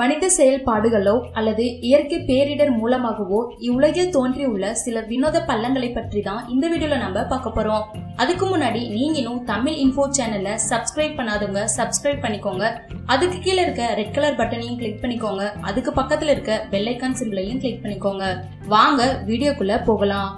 மனித செயல்பாடுகளோ அல்லது இயற்கை பேரிடர் மூலமாகவோ இவ்வுலகில் தோன்றியுள்ள சில வினோத பள்ளங்களை பற்றி தான் இந்த வீடியோல நம்ம பார்க்க போறோம். அதுக்கு முன்னாடி நீங்க இன்னும் தமிழ் இன்ஃபோ சேனலை சப்ஸ்கிரைப் பண்ணாதவங்க சப்ஸ்கிரைப் பண்ணிக்கோங்க. அதுக்கு கீழே இருக்க ரெட் கலர் பட்டனையும் கிளிக் பண்ணிக்கோங்க. அதுக்கு பக்கத்துல இருக்க பெல்லைக்கான் சிம்பிளையும் கிளிக் பண்ணிக்கோங்க. வாங்க வீடியோக்குள்ள போகலாம்.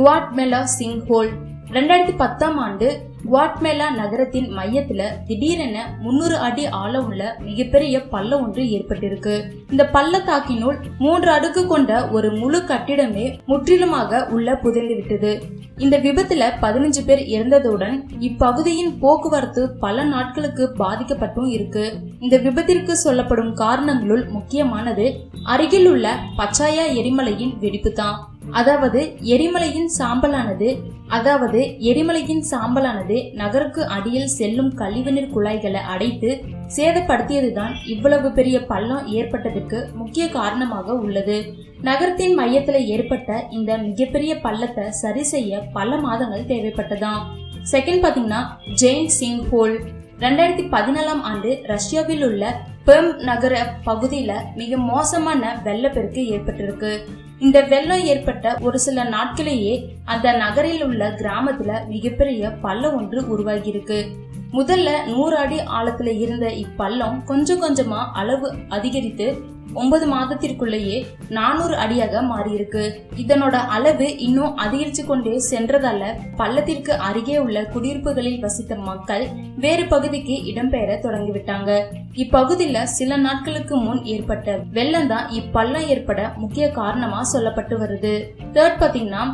Guatemala sinkhole. ரெண்டாயிரத்தி பத்தாம் ஆண்டு குவாட்மேலா நகரத்தின் மையத்துல திடீரென முன்னூறு அடி ஆழமுள்ள மிகப்பெரிய பள்ளம் ஒன்று ஏற்பட்டிருக்கு. இந்த பள்ளத்தாக்கினுள் மூன்று அடுக்கு கொண்ட ஒரு முழு கட்டிடமே முற்றிலுமாக உள்ள புதைந்து விட்டது இந்த விபத்துல பதினஞ்சு பேர் இறந்ததுடன் இப்பகுதியின் போக்குவரத்து பல நாட்களுக்கு பாதிக்கப்பட்டும் இருக்கு. இந்த விபத்திற்கு சொல்லப்படும் காரணங்களுள் முக்கியமானது அருகில் உள்ள பச்சாயா எரிமலையின் வெடிப்பு தான் அதாவது எரிமலையின் சாம்பலானது அதாவது எரிமலையின் சாம்பலானது நகருக்கு அடியில் செல்லும் கழிவுநீர் குழாய்களை அடைத்து சேதப்படுத்தியதுதான் இவ்வளவு பெரிய பள்ளம் ஏற்பட்டதற்கு முக்கிய காரணமாக உள்ளது. நகரத்தின் மையத்தில் ஏற்பட்ட இந்த மிகப்பெரிய பள்ளத்தை சரி செய்ய பல மாதங்கள் தேவைப்பட்டதாம். செகண்ட் பார்த்தீங்கன்னா ஜெயின் சிங் ஹோல். ரெண்டாயிரத்தி பதினேழாம் ஆண்டு ரஷ்யாவில் உள்ள பெர்ம் நகர பகுதியில மிக மோசமான வெள்ளப்பெருக்கு ஏற்பட்டிருக்கு. இந்த வெள்ளம் ஏற்பட்ட ஒரு சில நாட்களிலேயே அந்த நகரில் உள்ள கிராமத்துல மிகப்பெரிய பள்ளம் ஒன்று உருவாகியிருக்கு. முதல்ல நூறு அடி ஆழத்துல இருந்த இப்பள்ளம் கொஞ்சம் கொஞ்சமா அளவு அதிகரித்து ஒன்பது மாதத்திற்குள்ளேயே நானூறு அடியாக மாறியிருக்கு. இதனோட அளவு இன்னும் அதிகரித்து கொண்டே சென்றதால பள்ளத்திற்கு அருகே உள்ள குடியிருப்புகளில் வசித்த மக்கள் வேறு பகுதிக்கு இடம்பெயர தொடங்கிவிட்டாங்க. இப்பகுதியில சில நாட்களுக்கு முன் ஏற்பட்ட வெள்ளம் தான் இப்பள்ளம் ஏற்பட முக்கிய காரணமா சொல்லப்பட்டு வருது. தேர்ட் பாத்தீங்கன்னா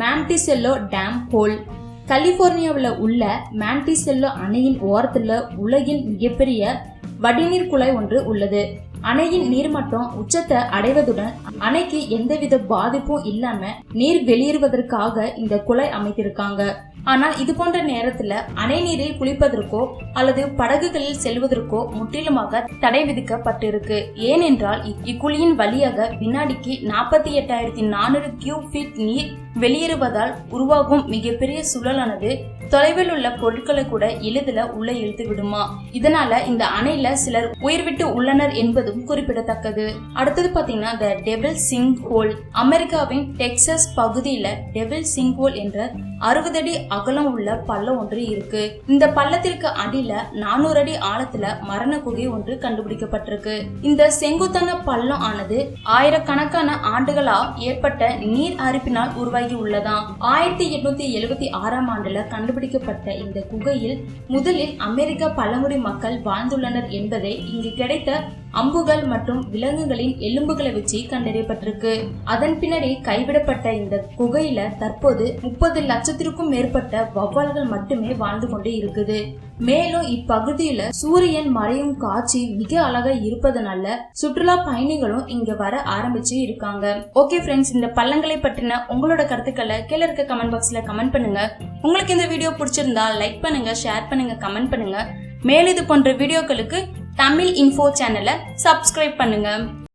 மேம்டிசெல்லோ டேம் ஹோல் கலிபோர்னியாவில் உள்ள மேன்டிசெல்லோ அணையின் ஓரத்தில் உலகின் மிகப்பெரிய வடிநீர் குழாய் ஒன்று உள்ளது. அணையின் நீர்மட்டம் உச்சத்தை அடைவதுடன் அணைக்கு எந்தவித பாதிப்பும் இல்லாம நீர் வெளியேறுவதற்காக இந்த குழாய் அமைத்திருக்காங்க. ஆனால் இது போன்ற நேரத்துல அணை நீரில் குளிப்பதற்கோ அல்லது படகுகளில் செல்வதற்கோ முற்றிலுமாக தடை விதிக்கப்பட்டிருக்கு. ஏனென்றால் இக்குழியின் வழியாக வினாடிக்கு நாற்பத்தி எட்டாயிரத்தி நானூறு கியூப் ஃபீட் நீர் வெளியேறுவதால் உருவாகும் மிகப்பெரிய சுழலானது தொலைவில் உள்ள பொருட்களை கூட எளிதில் உள்ள இழுத்து விடுமா? இதனால இந்த அணையில சிலர் உயிர் விட்டு உள்ளனர் என்பதும் குறிப்பிடத்தக்கது. அடுத்தது பாத்தீங்கன்னா த டெவில் சிங் ஹோல் அமெரிக்காவின் டெக்சஸ் பகுதியில டெவில் சிங் ஹோல் என்ற அறுபது அடி அகலம் உள்ள பள்ளம் ஒன்று இருக்கு. இந்த பள்ளத்திற்கு அடியில நானூறு அடி ஆழத்துல மரண குகை ஒன்று கண்டுபிடிக்கப்பட்டிருக்கு. இந்த செங்குத்தான பள்ளம் ஆனது ஆயிரக்கணக்கான ஆண்டுகளா ஏற்பட்ட நீர் அரிப்பினால் உருவாகி உள்ளதாம். ஆயிரத்தி எட்நூத்தி எழுபத்தி ஆறாம் ஆண்டுல கண்டுபிடிக்கப்பட்ட இந்த குகையில் முதலில் அமெரிக்க பழங்குடி மக்கள் வாழ்ந்துள்ளனர் என்பதை இங்கு கிடைத்த அம்புகள் மற்றும் விலங்குகளின் எலும்புகளை வச்சு கண்டறியப்பட்டிருக்கு. அதன் பின்னரே கைவிடப்பட்ட இந்த குகையில தற்போது முப்பது லட்சத்திற்கும் மேற்பட்ட வௌவால்கள் மட்டுமே வாழ்ந்து கொண்டு இருக்குது. மேலும் இப்பகுதியில சூரியன் மறையும் காட்சி மிக அழகா இருப்பதனால சுற்றுலா பயணிகளும் இங்க வர ஆரம்பிச்சு இருக்காங்க. ஓகே ஃப்ரெண்ட்ஸ் இந்த பள்ளங்களை பற்றின உங்களோட கருத்துக்களை கீழே இருக்க கமெண்ட் பாக்ஸ்ல கமெண்ட் பண்ணுங்க. உங்களுக்கு இந்த வீடியோ பிடிச்சிருந்தா லைக் பண்ணுங்க ஷேர் பண்ணுங்க கமெண்ட் பண்ணுங்க. மேலும் இது போன்ற வீடியோக்களுக்கு தமிழ் இன்ஃபோ சேனலை சப்ஸ்கிரைப் பண்ணுங்க.